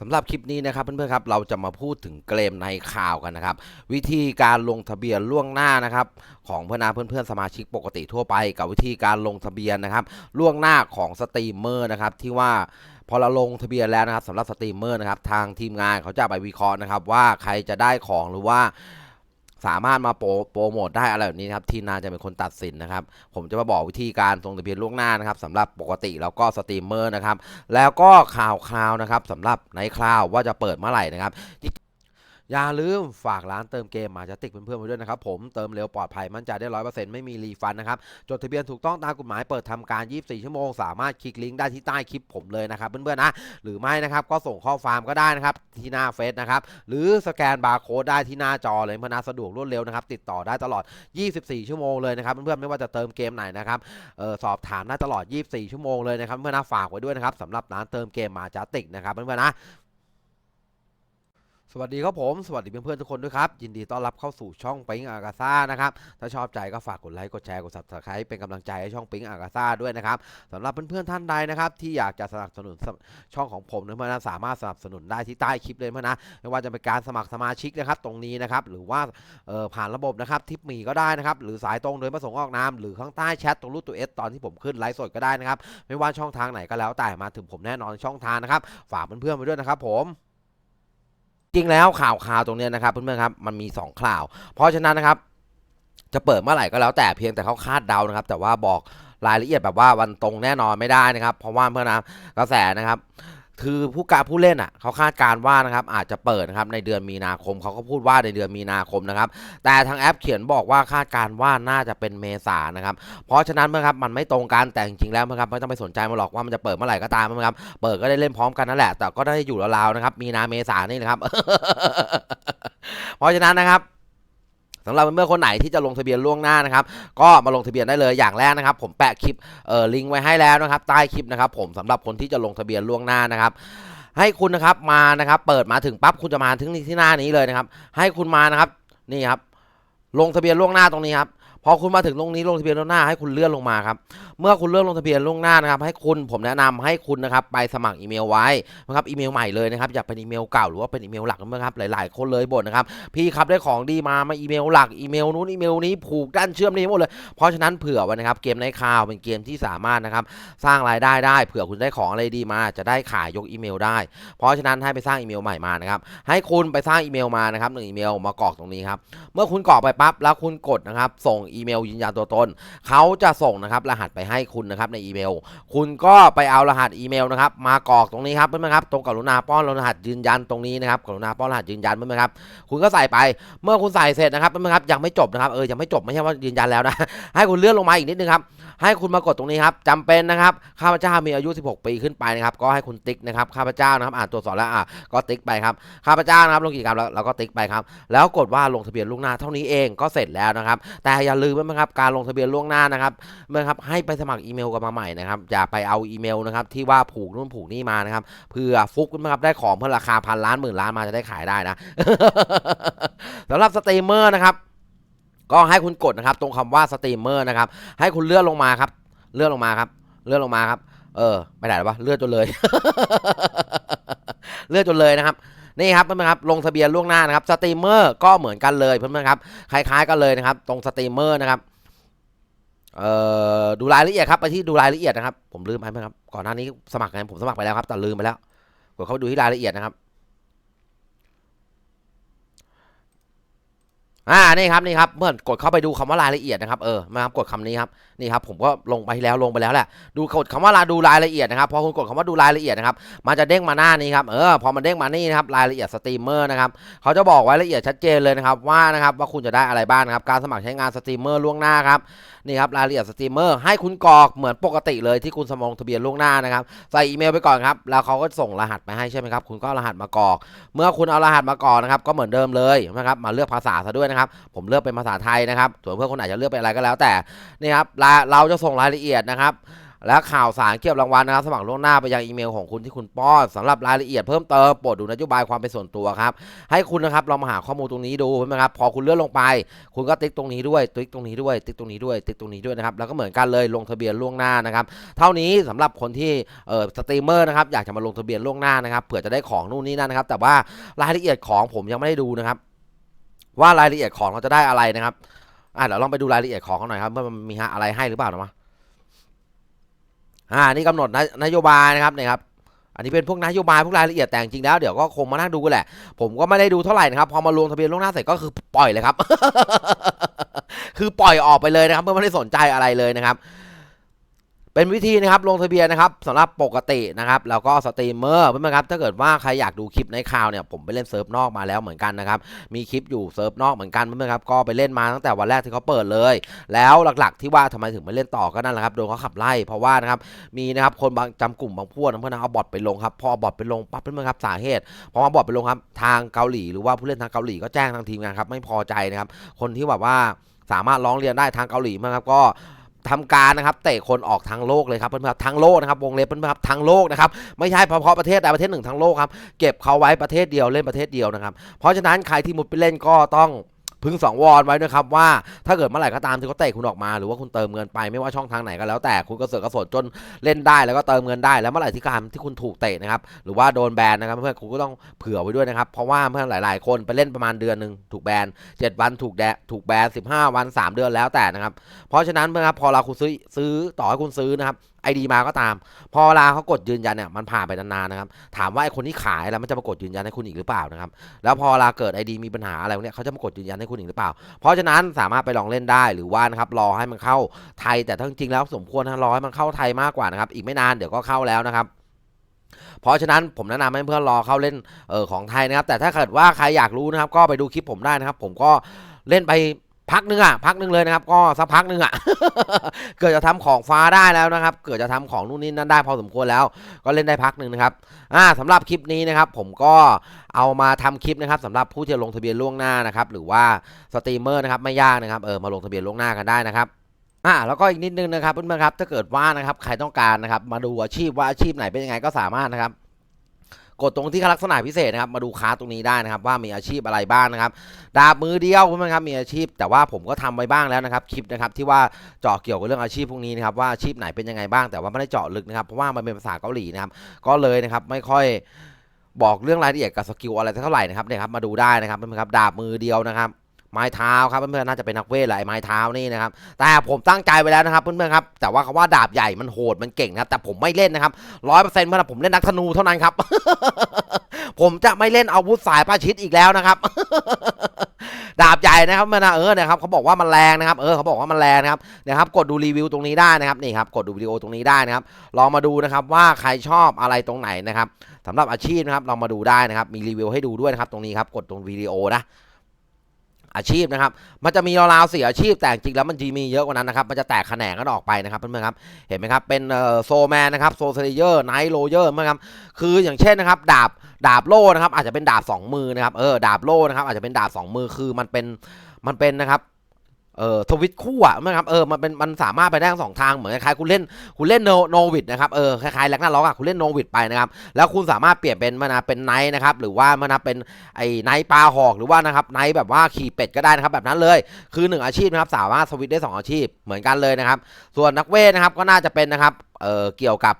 สำหรับคลิปนี้นะครับเพื่อนๆครับเราจะมาพูดถึงเกมในข่าวกันนะครับ วิธีการลงทะเบียนล่วงหน้านะครับ ของเพื่อนาเพื่อนๆสมาชิกปกติทั่วไป กับวิธีการลงทะเบียนนะครับ ล่วงหน้าของสตรีมเมอร์นะครับที่ว่าพอเราลงทะเบียนแล้วนะครับสำหรับสตรีมเมอร์นะครับทางทีมงานเขาจะไปวิเคราะห์นะครับว่าใครจะได้ของหรือว่า สามารถมาโปรโปรโมทได้อะไรแบบนี้นะครับทีมงานจะเป็นคนตัดสินนะครับ ผมจะมาบอกวิธีการส่งทะเบียนล่วงหน้านะครับสำหรับปกติแล้วก็สตรีมเมอร์นะครับ แล้วก็ข่าวคราวนะครับสำหรับในคราวว่าจะเปิดเมื่อไหร่นะครับ อย่าลืมฝากร้านเติมเกมมาจะติกเพื่อนๆไว้ด้วยนะครับผมเติมเร็วปลอดภัยมั่นใจได้ร้อยเปอร์เซ็นต์ไม่มีรีฟันนะครับจดทะเบียนถูกต้องตามกฎหมายเปิดทำการ 24 ชั่วโมง สามารถคลิกลิงก์ได้ที่ใต้คลิปผมเลยนะครับเพื่อนๆนะหรือไม่นะครับก็ส่งข้อความก็ได้นะครับที่หน้าเฟซนะครับหรือสแกนบาร์โค้ดได้ที่หน้าจอเลยพนนะสะดวกรวดเร็วนะครับติดต่อได้ตลอด 24 ชั่วโมงเลยนะครับเพื่อนๆไม่ว่าจะเติมเกมไหนนะครับออสอบถามได้ตลอด 24 ชั่วโมงเลยนะครับเพื่อนๆฝากไว้ด้วยนะครับสำหรับร้านเติมเกมมาจาติกนะครับเพื่อนๆนะ สวัสดีครับผม สวัสดีเพื่อนๆทุกคนด้วยครับ ยินดีต้อนรับเข้าสู่ช่องปิงอากาซ่านะครับ ถ้าชอบใจก็ฝากกดไลค์กดแชร์กด subscribe เป็นกำลังใจให้ช่องปิงอากาซ่าด้วยนะครับสำหรับเพื่อนๆท่านใดนะครับที่อยากจะสนับสนุนช่องของผมนะเพื่อนสามารถสนับสนุนได้ที่ใต้คลิปเลยเพื่อนนะไม่ว่าจะเป็นการสมัครสมาชิกนะครับตรงนี้นะครับหรือว่าผ่านระบบนะครับทิปมีก็ได้นะครับหรือสายตรงโดยประสงค์ออกนามหรือข้างใต้แชทตรงรูปตัวเอสตอนที่ผมขึ้นไลฟ์สดก็ได้นะครับไม่ว่าช่องทางไหนก็แล้วแต่มาถึงผมแน่นอนช่องทางนะครับฝากเพื่อนๆไว้ด้วยนะครับผม จริงแล้วข่าวข่าวตรงเนี้ยนะครับเพื่อนๆครับมันมี 2 ข่าว เพราะฉะนั้นนะครับ จะเปิดเมื่อไหร่ก็แล้วแต่เพียงแต่เขาคาดเดานะครับ แต่ว่าบอกรายละเอียดแบบว่าวันตรงแน่นอนไม่ได้นะครับ เพราะว่าเพื่อนนะกระแสนะครับ คือผู้การผู้เล่นอะเขาคาดการว่านะครับอาจจะเปิดนะครับในเดือนมีนาคมเขาก็พูดว่าในเดือนมีนาคมนะครับ แต่ทางแอปเขียนบอกว่าคาดการว่าน่าจะเป็นเมษานะครับ เพราะฉะนั้นนะครับมันไม่ตรงกันแต่จริงๆแล้วนะครับไม่ต้องไปสนใจมันหรอกว่ามันจะเปิดเมื่อไหร่ก็ตามนะครับเปิดก็ได้เล่นพร้อมกันนั่นแหละแต่ก็ได้อยู่ราวๆนะครับ มีนาเมษานี่นะครับเพราะฉะนั้นนะครับ สำหรับเมื่อคนไหนที่จะลงทะเบียนล่วงหน้านะครับ ก็มาลงทะเบียนได้เลยอย่างแรกนะครับ ผมแปะคลิปเอ่อลิงก์ไว้ให้แล้วนะครับ ใต้คลิปนะครับ ผมสำหรับคนที่จะลงทะเบียนล่วงหน้านะครับให้คุณนะครับมานะครับเปิดมาถึงปั๊บคุณจะมาถึงที่หน้านี้เลยนะครับ ให้คุณมานะครับนี่ครับลงทะเบียนล่วงหน้าตรงนี้ครับ พอคุณมาถึงตรงนี้ลงทะเบียนล่วงหน้าให้คุณเลื่อนลงมาครับ เมื่อคุณเลื่อนลงทะเบียนล่วงหน้านะครับ ให้คุณผมแนะนำให้คุณนะครับไปสมัครอีเมลไว้นะครับอีเมลใหม่เลยนะครับอย่าเป็นอีเมลเก่าหรือว่าเป็นอีเมลหลักนะครับหลาย ๆ คนเลยบ่นนะครับพี่ครับได้ของดีมามาอีเมลหลักอีเมลนู้นอีเมลนี้ผูกด้านเชื่อมนี่หมดเลยเพราะฉะนั้นเผื่อไว้นะครับเกมในข่าวเป็นเกมที่สามารถนะครับสร้างรายได้ได้ เผื่อคุณได้ของอะไรดีมา จะได้ขายยกอีเมลได้ เพราะฉะนั้นให้ไปสร้างอีเมลใหม่มานะครับให้คุณไปสร้างอีเมลมานะครับหนึ่งอีเมลมากรอกตรงนี้ครับเมื่อคุณกรอกไปปั๊บแล้วคุณกดนะครับส่งอีเมลยืนยันตัวตนเขาจะส่งนะครับรหัสไปให้คุณนะครับในอีเมล คุณก็ไปเอารหัสอีเมลนะครับมากรอกตรงนี้ครับเพื่อนๆครับตรงกรุณาป้อนรหัสยืนยันตรงนี้นะครับกรุณาป้อนรหัสยืนยันเพื่อนๆครับคุณก็ใส่ไปเมื่อคุณใส่เสร็จนะครับเพื่อนๆครับยังไม่จบนะครับเออยังไม่จบไม่ใช่ว่ายืนยันแล้วนะให้คุณเลื่อนลงมาอีกนิดนึงครับให้คุณมากดตรงนี้ครับจำเป็นนะครับข้าพเจ้ามีอายุ 16 ปีขึ้นไปนะครับก็ให้คุณติ๊กนะครับข้าพเจ้านะครับอ่านตัวสอนแล้วอะก็ติ๊กไปครับข้าพเจ้านะครับลงกิจกรรมแล้วเราก็ติ๊กไปครับแล้วกดว่าลงทะเบียนล่วงหน้าเท่านี้เองก็เสร็จแล้วนะครับแต่อย่าลืมนะครับการลงทะเบียนล่วงหน้านะครับเมื่อครับให้ไปสมัครอีเมลกันมาใหม่นะครับอย่าไปเอาอีเมลนะครับที่ว่าผูกนู่นผูกนี่มานะครับเพื่อฟุกนะครับได้ของเพื่อราคาพันล้านหมื่นล้านมาจะได้ขายได้นะสำหรับสตรีมเมอร์นะครับก็ให้คุณกดนะครับ ตรงคำว่าสตรีมเมอร์นะครับให้คุณเลื่อนลงมาครับ เลื่อนลงมาครับ เลื่อนลงมาครับ เออไปไหนแล้ววะเลื่อนจนเลย เลื่อนจนเลยนะครับ นี่ครับเพื่อนๆครับลงทะเบียนล่วงหน้านะครับสตรีมเมอร์ก็เหมือนกันเลยเพื่อนๆครับคล้ายๆกันเลยนะครับ ตรงสตรีมเมอร์นะครับเอ่อดูรายละเอียดครับไปที่ดูรายละเอียดนะครับ ผมลืมไปไหมครับก่อนหน้านี้สมัครกันผมสมัครไปแล้วครับแต่ลืมไปแล้วกดเข้าไปดูที่รายละเอียดนะครับ อ่านี่ครับนี่ครับเมื่อกดเข้าไปดูคำว่ารายละเอียดนะครับเออมาครับกดคำนี้ครับนี่ครับผมก็ลงไปแล้วลงไปแล้วแหละดูกดคำว่าดูรายละเอียดนะครับพอคุณกดคำว่าดูรายละเอียดนะครับมันจะเด้งมาหน้านี้ครับเออพอมันเด้งมานี่นะครับรายละเอียดสตรีมเมอร์นะครับเขาจะบอกไว้ละเอียดชัดเจนเลยนะครับว่านะครับว่าคุณจะได้อะไรบ้างนะครับการสมัครใช้งานสตรีมเมอร์ล่วงหน้าครับนี่ครับรายละเอียดสตรีมเมอร์ให้คุณกรอกเหมือนปกติเลยที่คุณสมองทะเบียนล่วงหน้านะครับใส่อีเมลไปก่อนครับแล้วเขาก็ส่งรหัสมาให้ใช่ไหมครับคุณก็รหัสมากรอก เมื่อคุณเอารหัสมากรอกนะครับก็เหมือนเดิมเลยนะครับมาเลือกภาษาซะด้วยนะครับ ผมเลือกเป็นภาษาไทยนะครับส่วนเพื่อนคนไหนจะเลือกเป็นอะไรก็แล้วแต่นี่ครับเราจะส่งรายละเอียดนะครับและข่าวสารเกี่ยวกับรางวัลนะครับ สมัครล่วงหน้าไปยังอีเมลของคุณที่คุณป้อนสำหรับรายละเอียดเพิ่มเติมโปรดดูนโยบายความเป็นส่วนตัวครับ ให้คุณนะครับลองมาหาข้อมูลตรงนี้ดูใช่ไหมครับ พอคุณเลื่อนลงไป คุณก็ติ๊กตรงนี้ด้วย ติ๊กตรงนี้ด้วย ติ๊กตรงนี้ด้วย ติ๊กตรงนี้ด้วยนะครับ แล้วก็เหมือนกันเลยลงทะเบียนล่วงหน้านะครับ เท่านี้สำหรับคนที่เออสตรีมเมอร์นะครับอยากจะมาลงทะเบียนล่วงหน้านะครับเผื่อจะได้ของนู่นนี่นั่นนะครับ แต่ว่ารายละเอียดของผมยังไม่ได้ดูนะครับ ว่ารายละเอียดของเราจะได้อะไรนะครับอะเดี๋ยวลองไปดูรายละเอียดของเขาหน่อยครับว่ามันมีอะไรให้หรือเปล่านะมะอ่านี่กำหนดนโยบายนะครับเนี่ยครับอันนี้เป็นพวกนโยบายพวกรายละเอียดแต่จริงแล้วเดี๋ยวก็คงมานั่งดูกันแหละ ผมก็ไม่ได้ดูเท่าไหร่นะครับพอมาลงทะเบียนล่วงหน้าเสร็จก็คือปล่อยเลยครับ คือปล่อยออกไปเลยนะครับเมื่อไม่ได้สนใจอะไรเลยนะครับ เป็นวิธีนะครับลงทะเบียนนะครับสำหรับปกตินะครับแล้วก็สตรีมเมอร์เพื่อนๆครับถ้าเกิดว่าใครอยากดูคลิปในข่าวเนี่ยผมไปเล่นเซิร์ฟนอกมาแล้วเหมือนกันนะครับมีคลิปอยู่เซิร์ฟนอกเหมือนกันเพื่อนๆครับก็ไปเล่นมาตั้งแต่วันแรกที่เขาเปิดเลย แล้วหลักๆ ที่ว่าทำไมถึงไม่เล่นต่อก็นั่นแหละครับโดนเขาขับไล่เพราะว่านะครับมีนะครับคนบางจำกลุ่มบางพวกนะเพื่อนนเอาบอทไปลงครับพอบอทไปลงปั๊บเพื่อนๆครับสาเหตุพอมาบอทไปลงครับทางเกาหลี หรือว่าผู้เล่นทางเกาหลีก็แจ้งทางทีมงานครับไม่พอใจนะครับคนที่แบบว่าสามารถร้องเรียนได้ทางเกาหลีมากครับก็ ทำการนะครับเตะคนออกทั้งโลกเลยครับเพื่อนๆครับทั้งโลกนะครับวงเล็บเพื่อนๆครับทั้งโลกนะครับไม่ใช่เฉพาะประเทศใดประเทศหนึ่งทั้งโลกครับเก็บเขาไว้ประเทศเดียวเล่นประเทศเดียวนะครับเพราะฉะนั้นใครที่มุดไปเล่นก็ต้อง พึงสองวอนไว้ด้วยครับว่าถ้าเกิดเมื่อไหร่ก็ตามที่เขาเตะคุณออกมา หรือว่าคุณเติมเงินไปไม่ว่าช่องทางไหนก็แล้วแต่คุณก็เสือกกระสนจนเล่นได้แล้วก็เติมเงินได้แล้วเมื่อไหร่ที่การที่คุณถูกเตะนะครับหรือว่าโดนแบนนะครับเพื่อนคุณก็ต้องเผื่อไว้ด้วยนะครับเพราะว่าเพื่อนหลาย ๆ คนไปเล่นประมาณเดือนหนึ่งถูกแบน7วันถูกแดถูกแบน15 วัน 3 เดือนแล้วแต่นะครับเพราะฉะนั้นนะครับพอเราคุณซื้อซื้อต่อให้คุณซื้อนะครับไอดีมาก็ตาม พอเวลาเขากดยืนยันเนี่ยมันผ่านไปนานๆนะครับ ถามว่าไอคนที่ขายแล้วมันจะมากดยืนยันให้คุณอีกหรือเปล่านะครับ แล้วพอเวลาเกิดไอดีมีปัญหาอะไรเนี่ยเขาจะมากดยืนยันให้คุณอีกหรือเปล่า เพราะฉะนั้นสามารถไปลองเล่นได้หรือว่านะครับรอให้มันเข้าไทย แต่ทั้งจริงแล้วสมควรนะรอให้มันเข้าไทยมากกว่านะครับอีกไม่นานเดี๋ยวก็เข้าแล้วนะครับเพราะฉะนั้นผมแนะนำให้เพื่อนรอเข้าเล่นเออของไทยนะครับ แต่ถ้าเกิดว่าใครอยากรู้นะครับ ก็ไปดูคลิปผมได้นะครับ ผมก็เล่นไป พักหนึงอะพักหนึงเลยนะครับ ก็สักพักหนึงอะเกิดจะทำของฟ้าได้แล้วนะครับ เกิดจะทำของนู่นนี่นั่นได้พอสมควรแล้ว ก็เล่นได้พักหนึ่งนะครับอ่าสำหรับคลิปนี้นะครับ ผมก็เอามาทำคลิปนะครับสำหรับผู้ที่ลงทะเบียนล่วงหน้านะครับ หรือว่าสตรีมเมอร์นะครับไม่ยากนะครับเออมาลงทะเบียนล่วงหน้ากันได้นะครับอ่าแล้วก็อีกนิดนึงนะครับเพื่อนๆครับถ้าเกิดว่านะครับใครต้องการนะครับ มาดูอาชีพว่าอาชีพไหนเป็นยังไงก็สามารถนะครับ กดตรงที่ลักษณะพิเศษนะครับ มาดูค้าตรงนี้ได้นะครับ ว่ามีอาชีพอะไรบ้างนะครับ ดาบมือเดียวเพื่อนๆครับมีอาชีพ แต่ว่าผมก็ทำไว้บ้างแล้วนะครับคลิปนะครับที่ว่าเจาะเกี่ยวกับเรื่องอาชีพพวกนี้นะครับว่าอาชีพไหนเป็นยังไงบ้างแต่ว่าไม่ได้เจาะลึกนะครับเพราะว่ามันเป็นภาษาเกาหลีนะครับก็เลยนะครับไม่ค่อยบอกเรื่องรายละเอียดกับสกิลอะไรเท่าไหร่นะครับเนี่ยครับมาดูได้นะครับเพื่อนๆครับดาบมือเดียวนะครับ ไม้เท้าครับเพื่อนๆน่าจะเป็นนักเวทแหละไม้เท้านี่นะครับแต่ผมตั้งใจไว้แล้วนะครับเพื่อนๆครับแต่ว่าคำว่าดาบใหญ่มันโหดมันเก่งนะครับแต่ผมไม่เล่นนะครับร้อยเปอร์เซ็นต์เมื่อผมเล่นนักธนูเท่านั้นครับ ผมจะไม่เล่นอาวุธสายประชิดอีกแล้วนะครับดาบใหญ่นะครับมันนเออนะครับเขาบอกว่ามันแรงนะครับ เออเขาบอกว่ามันแรงนะครับนะครับ กดดูรีวิวตรงนี้ได้นะครับนี่ครับกดดูวิดีโอตรงนี้ได้นะครับลองมาดูนะครับว่าใครชอบอะไรตรงไหนนะครับสำหรับอาชีพนะครับลองมาดูได้นะครับ มีรีวิวให้ดูด้วยนะครับตรงนี้ครับกดตรงวิดีโอนะ อาชีพนะครับ มันจะมีราวๆสี่อาชีพ แต่จริงแล้วมันจะมีเยอะกว่านั้นนะครับ มันจะแตกแขนงกันออกไปนะครับเพื่อนๆครับ เห็นไหมครับ เป็นโซแมนนะครับ โซเซเยอร์ไนท์โรเยอร์นะครับ คืออย่างเช่นนะครับ ดาบ ดาบโล่นะครับ อาจจะเป็นดาบสองมือนะครับ เออ ดาบโล่นะครับ อาจจะเป็นดาบสองมือ คือมันเป็น มันเป็นนะครับ เออทวิตคู่อะนะครับเออมันเป็นมันสามารถไปได้ทั้งสองทางเหมือนคล้ายๆคุณเล่นคุณเล่นโนโนวิดนะครับเออคล้ายๆแลกหน้าล็อกอะคุณเล่นโนวิดไปนะครับแล้วคุณสามารถเปลี่ยนเป็นมานะเป็นไนท์นะครับหรือว่ามานะเป็นไอ้ไนท์ปลาหอกหรือว่านะครับไนท์แบบว่าขี่เป็ดก็ได้นะครับแบบนั้นเลยคือหนึ่งอาชีพนะครับสามารถสวิตได้สองอาชีพเหมือนกันเลยนะครับส่วนนักเวทนะครับก็น่าจะเป็นนะครับเออเกี่ยวกับ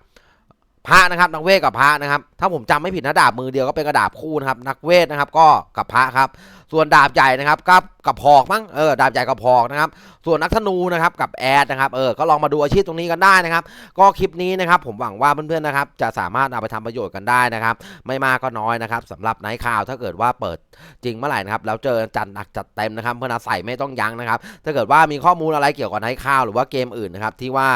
พระนะครับนักเวทกับพระนะครับ ถ้าผมจำไม่ผิดนะดาบมือเดียวก็เป็นกระดาบคู่นะครับนักเวทนะครับก็กับพระครับส่วนดาบใหญ่นะครับกับ กับพอกมั้งเออดาบใหญ่กับพอกนะครับส่วนนักธนูนะครับกับแอดนะครับเออก็ลองมาดูอาชีพตรงนี้กันได้นะครับ ก็คลิปนี้นะครับผมหวังว่าเพื่อนๆนะครับจะสามารถเอาไปทำประโยชน์กันได้นะครับ ไม่มากก็น้อยนะครับสำหรับไนท์ข่าวถ้าเกิดว่าเปิดจริงเมื่อไหร่นะครับแล้วเจอจัดหนักจัดเต็มนะครับเพื่อนๆใส่ไม่ต้องยั้งนะครับ ถ้าเกิดว่ามีข้อมูลอะไรเกี่ยวกับไนท์ข่าวหรือว่าเกมอื่นนะครับที่ว่า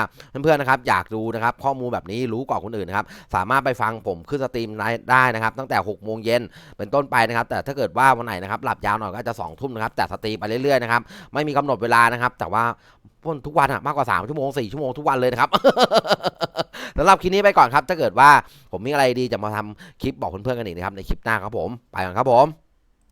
เพื่อนๆนะครับอยากดูนะครับข้อมูลแบบนี้รู้ก่อนคนอื่นนะครับสามารถไปฟังผมขึ้นสตรีมได้นะครับ ตั้งแต่6โมงเย็นเป็นต้นไปนะครับ แต่ถ้าเกิดว่าวันไหนนะครับหลับยาวหน่อยก็จจะ2ทุ่มนะครับแต่สตรีมไปเรื่อยๆนะครับไม่มีกำหนดเวลานะครับแต่ว่าพ่นทุกวันอะมากกว่า 3 ชั่วโมง 4 ชั่วโมงทุกวันเลยนะครับสำหรับคลิปนี้ไปก่อนครับ ถ้าเกิดว่าผมมีอะไรดีจะมาทำคลิปบอกเพื่อนๆกันอีกนะครับในคลิปหน้าครับผม ไปก่อนครับผม